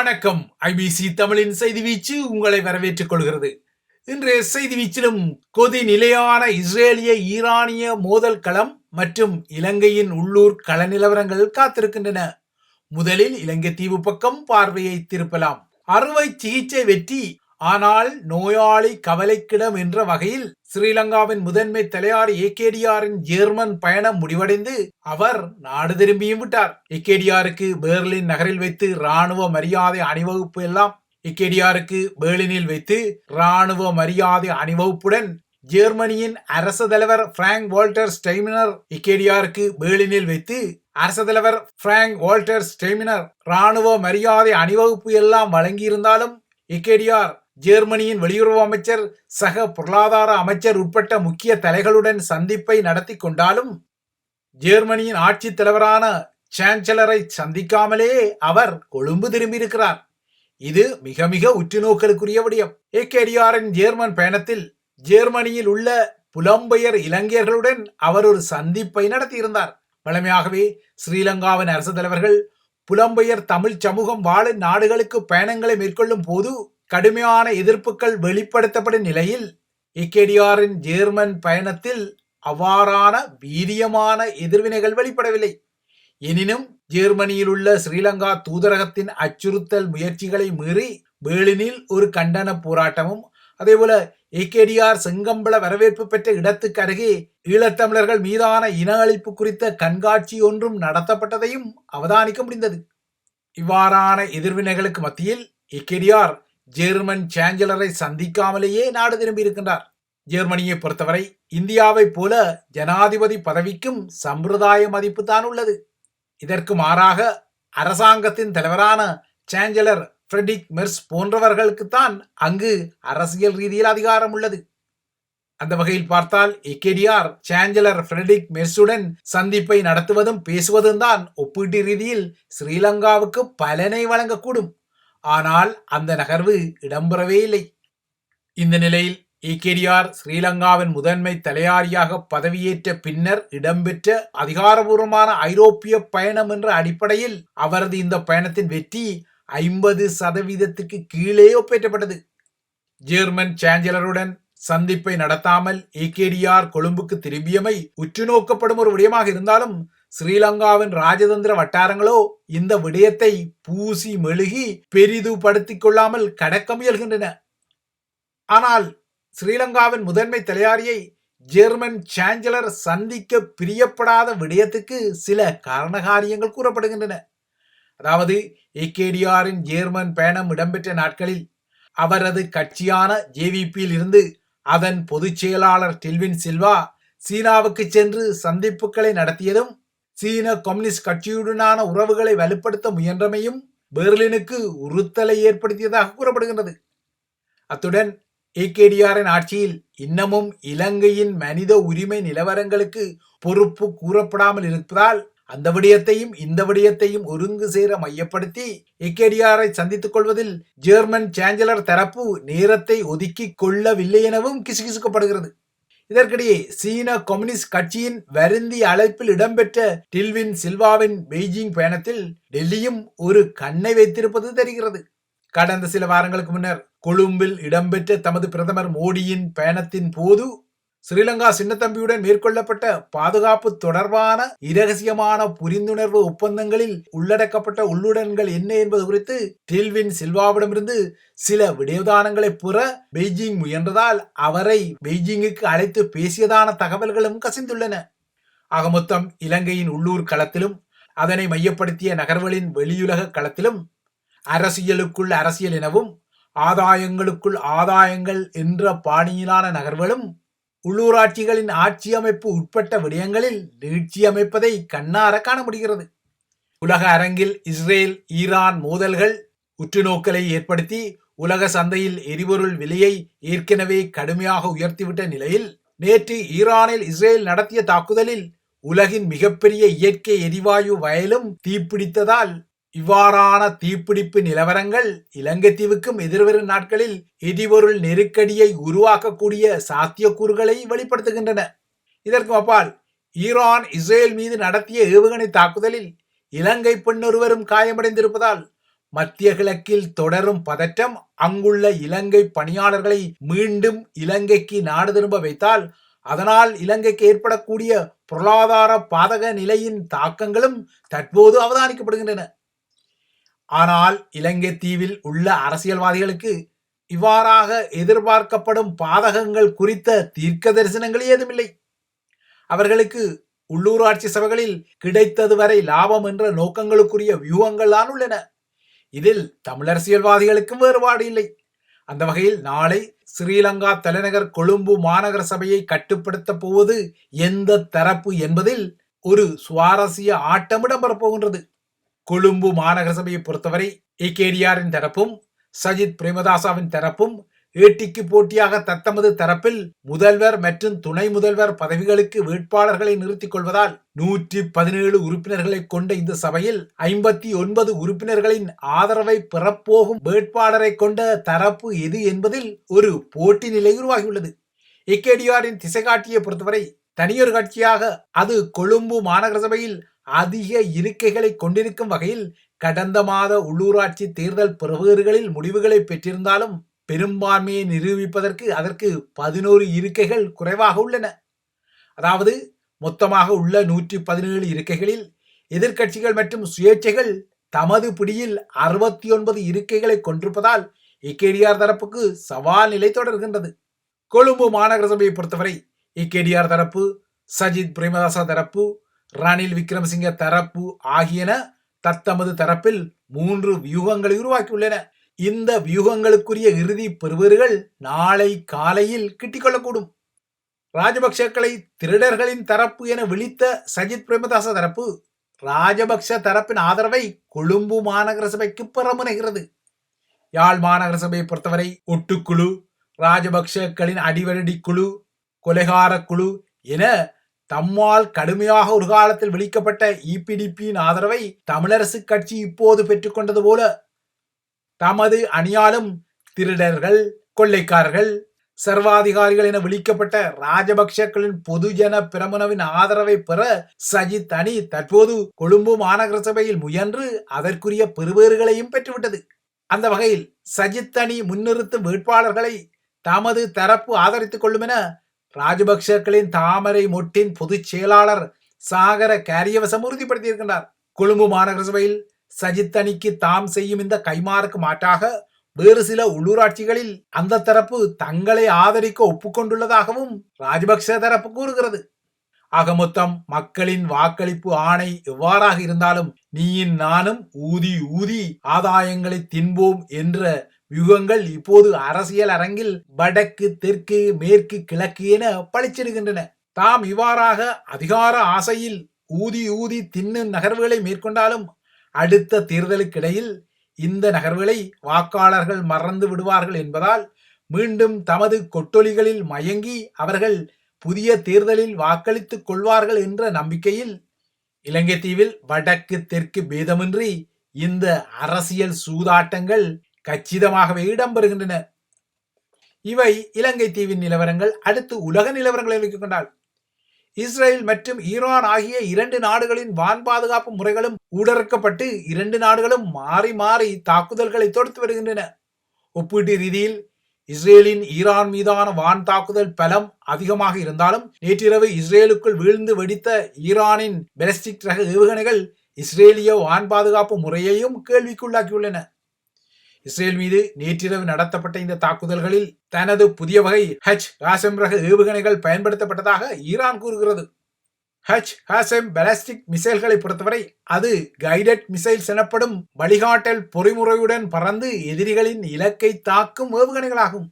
வணக்கம். ஐபிசி தமிழின் செய்தி வீச்சு உங்களை வரவேற்றுக் கொள்கிறது. இன்றைய செய்தி வீச்சிலும் கொதி நிலையான இஸ்ரேலிய ஈரானிய மோதல் களம் மற்றும் இலங்கையின் உள்ளூர் கள நிலவரங்கள் காத்திருக்கின்றன. முதலில் இலங்கை தீவு பக்கம் பார்வையை திருப்பலாம். அறுவை சிகிச்சை வெற்றி ஆனால் நோயாளி கவலைக்கிடம் என்ற வகையில் ஸ்ரீலங்காவின் முதன்மை தலையார் ஏகேடிஆரின் ஜெர்மன் பயணம் முடிவடைந்து அவர் நாடு திரும்பியும் விட்டார். ஏகேடிஆருக்கு பெர்லின் நகரில் வைத்து ராணுவ மரியாதை அணிவகுப்பு எல்லாம் ஏகேடிஆருக்கு பெர்லினில் வைத்து ராணுவ மரியாதை அணிவகுப்புடன் ஜெர்மனியின் அரச தலைவர் பிராங்க் வால்டர் ஸ்டெய்மினர் இக்கேடியாருக்கு பெர்லினில் வைத்து அரச தலைவர் பிராங்க் வால்டர் ஸ்டெய்மினர் ராணுவ மரியாதை அணிவகுப்பு எல்லாம் வழங்கியிருந்தாலும் இக்கேடியார் ஜெர்மனியின் வெளியுறவு அமைச்சர் சக பொருளாதார அமைச்சர் உட்பட்ட முக்கிய தலைகளுடன் சந்திப்பை நடத்தி கொண்டாலும் ஜெர்மனியின் ஆட்சித் தலைவரான சான்சலரை சந்திக்காமலே அவர் கொழும்பு திரும்பியிருக்கிறார். இது மிக மிக உற்றுநோக்கலுக்குரிய விடயம். ஏகேடிஆரின் ஜேர்மன் பயணத்தில் ஜெர்மனியில் உள்ள புலம்பெயர் இலங்கையர்களுடன் அவர் ஒரு சந்திப்பை நடத்தியிருந்தார். வழமையாகவே ஸ்ரீலங்காவின் அரசு தலைவர்கள் புலம்பெயர் தமிழ் சமூகம் வாழும் நாடுகளுக்கு பயணங்களை மேற்கொள்ளும் போது கடுமையான எதிர்ப்புகள் வெளிப்படுத்தப்படும் நிலையில் இக்கேடிஆரின் ஜேர்மன் பயணத்தில் அவ்வாறான வீரியமான எதிர்வினைகள் வெளிப்படவில்லை. எனினும் ஜெர்மனியில் உள்ள ஸ்ரீலங்கா தூதரகத்தின் அச்சுறுத்தல் முயற்சிகளை மீறி பேர்லினில் ஒரு கண்டன போராட்டமும் அதேபோல ஏகேடிஆர் செங்கம்பள வரவேற்பு பெற்ற இடத்துக்கு அருகே ஈழத்தமிழர்கள் மீதான இன அழிப்பு குறித்த கண்காட்சி ஒன்றும் நடத்தப்பட்டதையும் அவதானிக்க முடிந்தது. இவ்வாறான எதிர்வினைகளுக்கு மத்தியில் ஏகேடிஆர் ஜெர்மன் சான்சலரை சந்திக்காமலேயே நாடு திரும்பியிருக்கின்றார். ஜெர்மனியை பொறுத்தவரை இந்தியாவை போல ஜனாதிபதி பதவிக்கும் சம்பிரதாய மதிப்பு தான் உள்ளது. இதற்கு மாறாக அரசாங்கத்தின் தலைவரான சான்சலர் ஃப்ரெடிக் மெர்ஸ் போன்றவர்களுக்குத்தான் அங்கு அரசியல் ரீதியில் அதிகாரம் உள்ளது. அந்த வகையில் பார்த்தால் எக்கேடிஆர் சான்சலர் ஃப்ரெடிக் மெர்ஸுடன் சந்திப்பை நடத்துவதும் பேசுவதும் தான் ஒப்பீட்டு ரீதியில் ஸ்ரீலங்காவுக்கு பலனை வழங்கக்கூடும். ஆனால் அந்த நகர்வு இடம்பெறவே இல்லை. இந்த நிலையில் ஏகேடிஆர் ஸ்ரீலங்காவின் முதன்மை தலையாரியாக பதவியேற்ற பின்னர் இடம்பெற்ற அதிகாரபூர்வமான ஐரோப்பிய பயணம் என்ற அடிப்படையில் அவரது இந்த பயணத்தின் வெற்றி ஐம்பது சதவீதத்துக்கு கீழே ஒப்பேற்றப்பட்டது. ஜெர்மன் சான்சலருடன் சந்திப்பை நடத்தாமல் ஏகேடிஆர் கொழும்புக்கு திரும்பியமை உற்று நோக்கப்படும் ஒரு விடயமாக இருந்தாலும் ஸ்ரீலங்காவின் ராஜதந்திர வட்டாரங்களோ இந்த விடயத்தை பூசி மெழுகி பெரிதுபடுத்திக் கொள்ளாமல் கடக்க முயல்கின்றன ஆனால் ஸ்ரீலங்காவின் முதன்மை தலையாரியை ஜெர்மன் சான்சலர் சந்திக்க பிரியப்படாத விடயத்துக்கு சில காரணகாரியங்கள் கூறப்படுகின்றன அதாவது ஏகேடிஆரின் ஜேர்மன் பயணம் இடம்பெற்ற நாட்களில் அவரது கட்சியான ஜேவிபியில் இருந்து அதன் பொதுச் செயலாளர் டில்வின் சில்வா சீனாவுக்கு சென்று சந்திப்புகளை நடத்தியதும் சீன கம்யூனிஸ்ட் கட்சியுடனான உறவுகளை வலுப்படுத்த முயன்றமையும் பெர்லினுக்கு உறுத்தலை ஏற்படுத்தியதாக கூறப்படுகின்றது. அத்துடன் ஏகேடிஆரின் ஆட்சியில் இன்னமும் இலங்கையின் மனித உரிமை நிலவரங்களுக்கு பொறுப்பு கூறப்படாமல் இருப்பதால் அந்த விடயத்தையும் இந்த விடயத்தையும் ஒருங்கு சேர மையப்படுத்தி ஏகேடிஆரை சந்தித்துக் கொள்வதில் ஜெர்மன் சான்சலர் தரப்பு நேரத்தை ஒதுக்கிக் கொள்ளவில்லை எனவும் கிசுகிசுக்கப்படுகிறது. இதற்கிடையே சீன கம்யூனிஸ்ட் கட்சியின் வருந்தி அழைப்பில் இடம்பெற்ற டில்வின் சில்வாவின் பெய்ஜிங் பயணத்தில் டெல்லியும் ஒரு கண்ணை வைத்திருப்பது தெரிகிறது. கடந்த சில வாரங்களுக்கு முன்னர் கொழும்பில் இடம்பெற்ற தமது பிரதமர் மோடியின் பயணத்தின் போது ஸ்ரீலங்கா சின்னத்தம்பியுடன் மேற்கொள்ளப்பட்ட பாதுகாப்பு தொடர்பான இரகசியமான புரிந்துணர்வு ஒப்பந்தங்களில் உள்ளடக்கப்பட்ட உள்ளுடன்கள் என்ன என்பது குறித்து டில்வின் சில்வாவிடமிருந்து சில விடயதானங்களை புற பெய்ஜிங் முயன்றதால் அவரை பெய்ஜிங்குக்கு அழைத்து பேசியதான தகவல்களும் கசிந்துள்ளன. ஆக மொத்தம் இலங்கையின் உள்ளூர் களத்திலும் அதனை மையப்படுத்திய நகர்வுகளின் வெளியுலக களத்திலும் அரசியலுக்குள் அரசியல் எனவும் ஆதாயங்களுக்குள் ஆதாயங்கள் என்ற பாணியிலான நகர்வுகளும் உள்ளூராட்சிகளின் ஆட்சி அமைப்பு உட்பட்ட விடயங்களில் நீட்சி அமைப்பதை கண்ணார காண முடிகிறது உலக அரங்கில் இஸ்ரேல் ஈரான் மோதல்கள் உற்றுநோக்கலை ஏற்படுத்தி உலக சந்தையில் எரிபொருள் விலையை ஏற்கனவே கடுமையாக உயர்த்திவிட்ட நிலையில் நேற்று ஈரானில் இஸ்ரேல் நடத்திய தாக்குதலில் உலகின் மிகப்பெரிய இயற்கை எரிவாயு வயலும் தீப்பிடித்ததால் இவ்வாறான தீப்பிடிப்பு நிலவரங்கள் இலங்கை தீவுக்கும் எதிர்வரும் நாட்களில் எரிபொருள் நெருக்கடியை உருவாக்கக்கூடிய சாத்தியக்கூறுகளை வெளிப்படுத்துகின்றன. இதற்கு அப்பால் ஈரான் இஸ்ரேல் மீது நடத்திய ஏவுகணை தாக்குதலில் இலங்கை பெண்ணொருவரும் காயமடைந்திருப்பதால் மத்திய கிழக்கில் தொடரும் பதற்றம் அங்குள்ள இலங்கை பணியாளர்களை மீண்டும் இலங்கைக்கு நாடு திரும்ப வைத்தால் அதனால் இலங்கைக்கு ஏற்படக்கூடிய பொருளாதார பாதக நிலையின் தாக்கங்களும் தற்போது அவதானிக்கப்படுகின்றன. ஆனால் இலங்கை தீவில் உள்ள அரசியல்வாதிகளுக்கு இவ்வாறாக எதிர்பார்க்கப்படும் பாதகங்கள் குறித்த தீர்க்க தரிசனங்கள் ஏதுமில்லை. அவர்களுக்கு உள்ளூராட்சி சபைகளில் கிடைத்தது வரை லாபம் என்ற நோக்கங்களுக்குரிய வியூகங்கள் தான் உள்ளன. இதில் தமிழரசியல்வாதிகளுக்கும் வேறுபாடு இல்லை. அந்த வகையில் நாளை ஸ்ரீலங்கா தலைநகர் கொழும்பு மாநகர சபையை கட்டுப்படுத்தப் போவது எந்த தரப்பு என்பதில் ஒரு சுவாரஸ்ய ஆட்டம் இடம்பெறப் போகின்றது. கொழும்பு மாநகர சபையை பொறுத்தவரை ஏகேடிஆரின் தரப்பும் சஜித் பிரேமதாசாவின் தரப்பும் ஏட்டிக்கு போட்டியாக தத்தமது தரப்பில் முதல்வர் மற்றும் துணை முதல்வர் பதவிகளுக்கு வேட்பாளர்களை நிறுத்திக் கொள்வதால் நூற்றி பதினேழு உறுப்பினர்களை கொண்ட இந்த சபையில் ஐம்பத்தி ஒன்பது உறுப்பினர்களின் ஆதரவை பெறப்போகும் வேட்பாளரை கொண்ட தரப்பு எது என்பதில் ஒரு போட்டி நிலை உருவாகியுள்ளது. ஏகேடிஆரின் திசைகாட்டியை பொறுத்தவரை தனியொரு கட்சியாக அது கொழும்பு மாநகர சபையில் அதிக இருக்கைகளை கொண்டிருக்கும் வகையில் கடந்த மாத உள்ளூராட்சி தேர்தல் பிரபுகர்களில் முடிவுகளை பெற்றிருந்தாலும் பெரும்பான்மையை நிரூபிப்பதற்கு அதற்கு பதினோரு இருக்கைகள் குறைவாக உள்ளன. அதாவது மொத்தமாக உள்ள நூற்றி பதினேழு இருக்கைகளில் எதிர்க்கட்சிகள் மற்றும் சுயேட்சைகள் தமது பிடியில் அறுபத்தி ஒன்பது இருக்கைகளை கொண்டிருப்பதால் இக்கேடிஆர் தரப்புக்கு சவால் நிலை தொடர்கின்றது. கொழும்பு மாநகர சபையை பொறுத்தவரை இக்கேடிஆர் தரப்பு சஜித் பிரேமதாசா தரப்பு ரணில் விக்ரமசிங்க தரப்பு ஆகியன தத்தமது தரப்பில் மூன்று வியூகங்களை உருவாக்கியுள்ளன. இந்த வியூகங்களுக்குரிய இறுதி பெறுவர்கள் நாளை காலையில் கிட்டிக்கொள்ளக்கூடும். ராஜபக்சக்களை திருடர்களின் தரப்பு என விழித்த சஜித் பிரேமதாச தரப்பு ராஜபக்ச தரப்பின் ஆதரவை கொழும்பு மாநகர சபைக்கு பெற முனைகிறது. யாழ் மாநகர சபையை பொறுத்தவரை ஒட்டுக்குழு ராஜபக்சக்களின் அடிவரடி குழு கொலைகார குழு என தம்மால் கடுமையாக ஒரு காலத்தில் விழிக்கப்பட்ட இபிடிபியின் ஆதரவை தமிழரசு கட்சி இப்போது பெற்றுக்கொண்டது போல தமது அணியாலும் திருடர்கள் கொள்ளைக்காரர்கள் சர்வாதிகாரிகள் என விழிக்கப்பட்ட ராஜபக்சக்களின் பொதுஜன பிரமுனவின் ஆதரவை பெற சஜித் அணி தற்போது கொழும்பு மாநகர சபையில் முயன்று அதற்குரிய பெறுபேறுகளையும் பெற்றுவிட்டது. அந்த வகையில் சஜித் அணி முன்னிறுத்தும் வேட்பாளர்களை தமது தரப்பு ஆதரித்துக் கொள்ளும் என ராஜபக்சர்களின் தாமரை மொட்டின் பொதுச் செயலாளர் சாகர கேரியவசம் உறுதிப்படுத்தியிருக்கின்றார். கொழும்பு மாநகர சபையில் சஜித் அணிக்கு தாம் செய்யும் இந்த கைமாறுக்கு மாற்றாக வேறு சில உள்ளூராட்சிகளில் அந்த தரப்பு தங்களை ஆதரிக்க ஒப்புக்கொண்டுள்ளதாகவும் ராஜபக்ச தரப்பு கூறுகிறது. ஆக மொத்தம் மக்களின் வாக்களிப்பு ஆணை எவ்வாறாக இருந்தாலும் நீயின் நானும் ஊதி ஊதி ஆதாயங்களை தின்போம் என்ற யுகங்கள் இப்போது அரசியல் அரங்கில் வடக்கு தெற்கு மேற்கு கிழக்கு என பழிச்சிடுகின்றன தாம் இவ்வாறாக அதிகார ஆசையில் ஊதி ஊதி தின்னும் நகர்வுகளை மேற்கொண்டாலும் அடுத்த தேர்தலுக்கிடையில் இந்த நகர்வுகளை வாக்காளர்கள் மறந்து விடுவார்கள் என்பதால் மீண்டும் தமது கொட்டொலிகளில் மயங்கி அவர்கள் புதிய தேர்தலில் வாக்களித்துக் கொள்வார்கள் என்ற நம்பிக்கையில் இலங்கை தீவில் வடக்கு தெற்கு பேதமின்றி இந்த அரசியல் சூதாட்டங்கள் கச்சிதமாகவே இடம்பெறுகின்றன. இவை இலங்கை தீவின் நிலவரங்கள் அடுத்து உலக நிலவரங்களை வைத்துக் கொண்டால். இஸ்ரேல் மற்றும் ஈரான் ஆகிய இரண்டு நாடுகளின் வான் பாதுகாப்பு முறைகளும் ஊடறுக்கப்பட்டு இரண்டு நாடுகளும் மாறி மாறி தாக்குதல்களை தொடுத்து வருகின்றன. ஒப்பீட்டு ரீதியில் இஸ்ரேலின் ஈரான் மீதான வான் தாக்குதல் பலம் அதிகமாக இருந்தாலும் நேற்றிரவு இஸ்ரேலுக்குள் வீழ்ந்து வெடித்த ஈரானின் பெலஸ்டிக் ரக ஏவுகணைகள் இஸ்ரேலிய வான் பாதுகாப்பு முறையையும் கேள்விக்குள்ளாக்கியுள்ளன. இஸ்ரேல் மீது நேற்றிரவு நடத்தப்பட்ட இந்த தாக்குதல்களில் தனது புதிய வகை ஹச் ஹாசம் ரக ஏவுகணைகள் பயன்படுத்தப்பட்டதாக ஈரான் கூறுகிறது. ஹச் ஹாசம் பலாஸ்டிக் மிசைல்களை பொறுத்தவரை அது கைடட் மிசைல்ஸ் எனப்படும் வழிகாட்டல் பொறிமுறையுடன் பறந்து எதிரிகளின் இலக்கை தாக்கும் ஏவுகணைகளாகும்.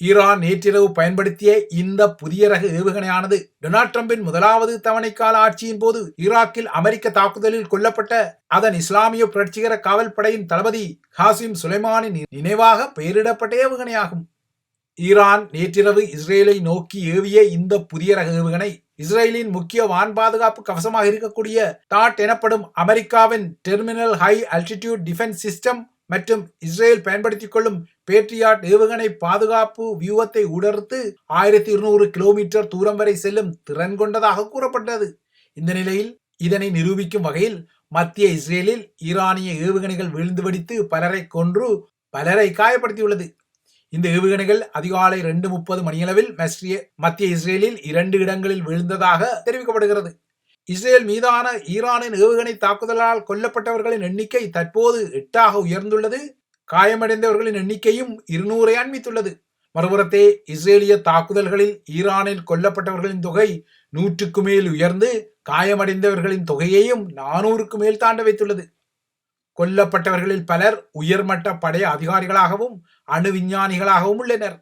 ஈரான் நேற்றிரவு பயன்படுத்திய இந்த புதிய ரக ஏவுகணையானது டொனால்ட் ட்ரம்பின் முதலாவது தவணைக்கால ஆட்சியின் போது ஈராக்கில் அமெரிக்க தாக்குதலில் கொல்லப்பட்ட அதன் இஸ்லாமிய புரட்சிகர காவல் படையின் தளபதி ஹாசிம் சுலைமானின் நினைவாக பெயரிடப்பட்ட ஏவுகணையாகும். ஈரான் நேற்றிரவு இஸ்ரேலை நோக்கி ஏவிய இந்த புதிய ரக ஏவுகணை இஸ்ரேலின் முக்கிய வான் பாதுகாப்பு கவசமாக இருக்கக்கூடிய டாட் எனப்படும் அமெரிக்காவின் terminal high altitude defence system மற்றும் இஸ்ரேல் பயன்படுத்திக் கொள்ளும் பேட்ரியாட் ஏவுகணை பாதுகாப்பு வியூகத்தை உடர்த்து ஆயிரத்தி இருநூறு கிலோமீட்டர் தூரம் வரை செல்லும் திறன் கொண்டதாக கூறப்பட்டது. இந்த நிலையில் இதனை நிரூபிக்கும் வகையில் மத்திய இஸ்ரேலில் ஈரானிய ஏவுகணைகள் விழுந்து வெடித்து பலரை கொன்று பலரை காயப்படுத்தியுள்ளது. இந்த ஏவுகணைகள் அதிகாலை ரெண்டு முப்பது மணியளவில் மத்திய இஸ்ரேலில் இரண்டு இடங்களில் விழுந்ததாக தெரிவிக்கப்படுகிறது. இஸ்ரேல் மீதான ஈரானின் ஏவுகணை தாக்குதலால் கொல்லப்பட்டவர்களின் எண்ணிக்கை தற்போது எட்டாக உயர்ந்துள்ளது. காயமடைந்தவர்களின் எண்ணிக்கையும் இருநூறை அண்மித்துள்ளது. மறுபுறத்தே இஸ்ரேலிய தாக்குதல்களில் ஈரானில் கொல்லப்பட்டவர்களின் தொகை நூற்றுக்கு மேல் உயர்ந்து காயமடைந்தவர்களின் தொகையையும் நானூறுக்கு மேல் தாண்ட வைத்துள்ளது. கொல்லப்பட்டவர்களில் பலர் உயர்மட்ட படை அதிகாரிகளாகவும் அணு விஞ்ஞானிகளாகவும் உள்ளனர்.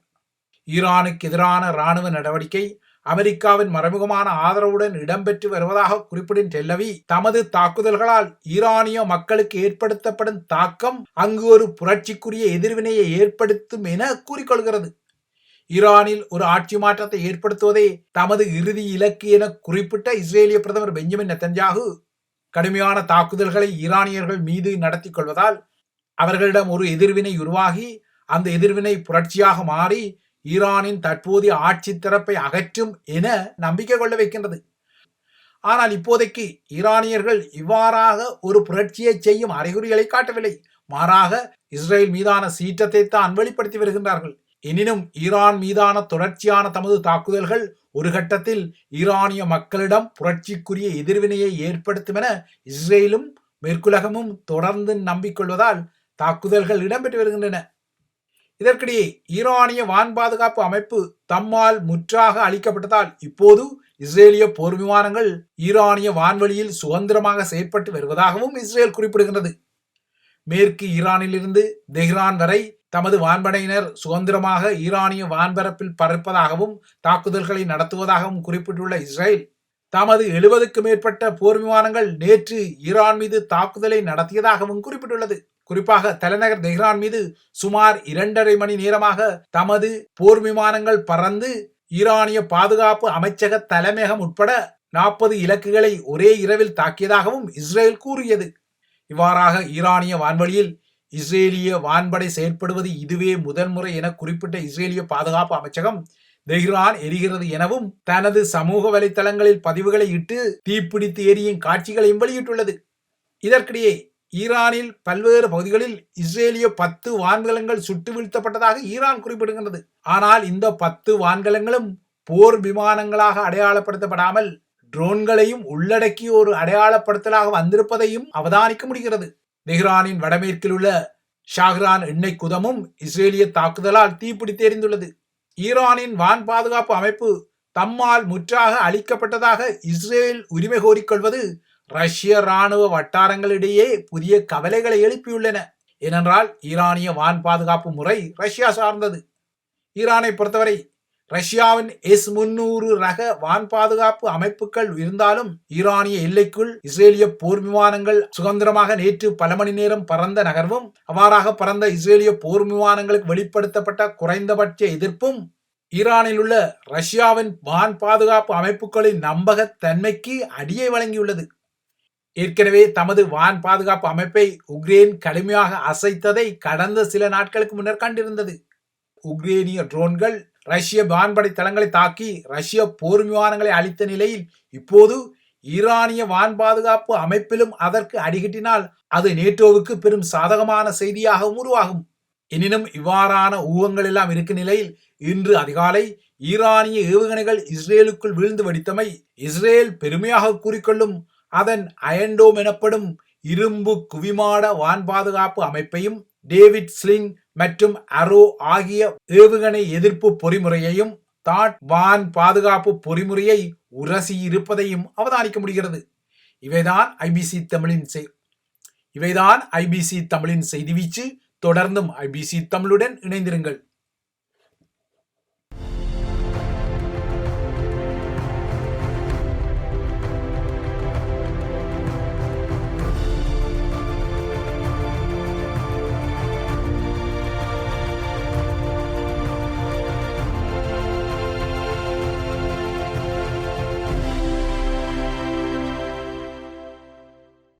ஈரானுக்கு எதிரான இராணுவ நடவடிக்கை அமெரிக்காவின் மறைமுகமான ஆதரவுடன் இடம்பெற்று வருவதாக குறிப்பிடும் டெல்லவி தமது தாக்குதல்களால் ஈரானிய மக்களுக்கு ஏற்படுத்தப்படும் தாக்கம் அங்கு ஒரு புரட்சிக்குரிய எதிர்வினையை ஏற்படுத்தும் என கூறிக்கொள்கிறது. ஈரானில் ஒரு ஆட்சி மாற்றத்தை ஏற்படுத்துவதே தமது இறுதி இலக்கு என குறிப்பிட்ட இஸ்ரேலிய பிரதமர் பெஞ்சமின் நெத்தன்யாகு. கடுமையான தாக்குதல்களை ஈரானியர்கள் மீது நடத்தி கொள்வதால் அவர்களிடம் ஒரு எதிர்வினை உருவாகி அந்த எதிர்வினை புரட்சியாக மாறி ஈரானின் தற்போதைய ஆட்சி திறப்பை அகற்றும் என நம்பிக்கை கொள்ள வைக்கின்றது. ஆனால் இப்போதைக்கு ஈரானியர்கள் இவ்வாறாக ஒரு புரட்சியை செய்யும் அறிகுறிகளை காட்டவில்லை. மாறாக இஸ்ரேல் மீதான சீற்றத்தை தான் வெளிப்படுத்தி வருகின்றார்கள். எனினும் ஈரான் மீதான தொடர்ச்சியான தமது தாக்குதல்கள் ஒரு கட்டத்தில் ஈரானிய மக்களிடம் புரட்சிக்குரிய எதிர்வினையை ஏற்படுத்தும் என இஸ்ரேலும் மேற்குலகமும் தொடர்ந்து நம்பிக்கொள்வதால் தாக்குதல்கள் இடம்பெற்று வருகின்றன. இதற்கிடையே ஈரானிய வான் பாதுகாப்பு அமைப்பு தம்மால் முற்றாக அளிக்கப்பட்டதால் இப்போது இஸ்ரேலிய போர் விமானங்கள் ஈரானிய வான்வெளியில் சுதந்திரமாக செயற்பட்டு வருவதாகவும் இஸ்ரேல் குறிப்பிடுகின்றது. மேற்கு ஈரானிலிருந்து தெஹ்ரான் வரை தமது வான்படையினர் சுதந்திரமாக ஈரானிய வான்பரப்பில் பறப்பதாகவும் தாக்குதல்களை நடத்துவதாகவும் குறிப்பிட்டுள்ள இஸ்ரேல் தமது எழுபதுக்கு மேற்பட்ட போர் விமானங்கள் நேற்று ஈரான் மீது தாக்குதலை நடத்தியதாகவும் குறிப்பிட்டுள்ளது. குறிப்பாக தலைநகர் தெஹ்ரான் மீது சுமார் இரண்டரை மணி நேரமாக தமது போர் விமானங்கள் பறந்து ஈரானிய பாதுகாப்பு அமைச்சக தலைமையகம் உட்பட நாற்பது இலக்குகளை ஒரே இரவில் தாக்கியதாகவும் இஸ்ரேல் கூறியது. இவ்வாறாக ஈரானிய வான்வழியில் இஸ்ரேலிய வான்படை செயற்படுவது இதுவே முதன்முறை என குறிப்பிட்ட இஸ்ரேலிய பாதுகாப்பு அமைச்சகம் தெஹ்ரான் எரிகிறது எனவும் தனது சமூக வலைதளங்களில் பதிவுகளை இட்டு தீப்பிடித்து எரியும் காட்சிகளையும் வெளியிட்டுள்ளது. இதற்கிடையே ஈரானில் பல்வேறு பகுதிகளில் இஸ்ரேலிய பத்து வான்கலங்கள் சுட்டு வீழ்த்தப்பட்டதாக ஈரான் குறிப்பிடுகின்றது. ஆனால் இந்த பத்து வான்கலங்களும் போர் விமானங்களாக அடையாளப்படுத்தப்படாமல் ட்ரோன்களையும் உள்ளடக்கிய ஒரு அடையாளப்படுத்தலாக வந்திருப்பதையும் அவதானிக்க முடிகிறது. தெஹ்ரானின் வடமேற்கில் உள்ள ஷாஹ்ரான் எண்ணெய் குதமும் இஸ்ரேலிய தாக்குதலால் தீப்பிடித்து எரிந்துள்ளது. ஈரானின் வான் பாதுகாப்பு அமைப்பு தம்மால் முற்றாக அளிக்கப்பட்டதாக இஸ்ரேல் உரிமை கோரிக்கொள்வது ரஷ்ய ராணுவ வட்டாரங்களிடையே புதிய கவலைகளை எழுப்பியுள்ளன. ஏனென்றால் ஈரானிய வான் பாதுகாப்பு முறை ரஷ்யா சார்ந்தது. ஈரானை பொறுத்தவரை ரஷ்யாவின் எஸ் முன்னூறு ரக வான் பாதுகாப்பு அமைப்புகள் இருந்தாலும் ஈரானிய எல்லைக்குள் இஸ்ரேலிய போர் விமானங்கள் சுதந்திரமாக நேற்று பல மணி நேரம் பறந்த நகர்வும் அவ்வாறாக பறந்த இஸ்ரேலிய போர் விமானங்களுக்கு வெளிப்படுத்தப்பட்ட குறைந்தபட்ச எதிர்ப்பும் ஈரானில் உள்ள ரஷ்யாவின் வான் பாதுகாப்பு அமைப்புகளின் நம்பகத்தன்மைக்கு அடியை வழங்கியுள்ளது. ஏற்கனவே தமது வான் பாதுகாப்பு அமைப்பை உக்ரைன் கடுமையாக அசைத்ததை கடந்த சில நாட்களுக்கு முன்னர் கண்டிருந்தது. உக்ரேனிய ட்ரோன்கள் ரஷ்ய வான்படை தளங்களை தாக்கி ரஷ்ய போர் விமானங்களை அளித்த நிலையில் இப்போது ஈரானிய வான் பாதுகாப்பு அமைப்பிலும் அதற்கு அடிகட்டினால் அது நேட்டோவுக்கு பெரும் சாதகமான செய்தியாகவும் உருவாகும். எனினும் இவ்வாறான ஊகங்கள் எல்லாம் இருக்கும் நிலையில் இன்று அதிகாலை ஈரானிய ஏவுகணைகள் இஸ்ரேலுக்குள் வீழ்ந்து வெடித்தமை இஸ்ரேல் பெருமையாக கூறிக்கொள்ளும் அதன் அயன்டோம் எனப்படும் இரும்பு குவிமாட வான் பாதுகாப்பு அமைப்பையும் டேவிட் ஸ்லிங் மற்றும் அரோ ஆகிய ஏவுகணை எதிர்ப்பு பொறிமுறையையும் தாட் வான் பாதுகாப்பு பொறிமுறையை உரசி இருப்பதையும் அவதானிக்க முடிகிறது. இவைதான் ஐபிசி தமிழின் இவைதான் ஐபிசி தமிழின் செய்தி வீச்சு. தொடர்ந்தும் ஐபிசி தமிழுடன் இணைந்திருங்கள்.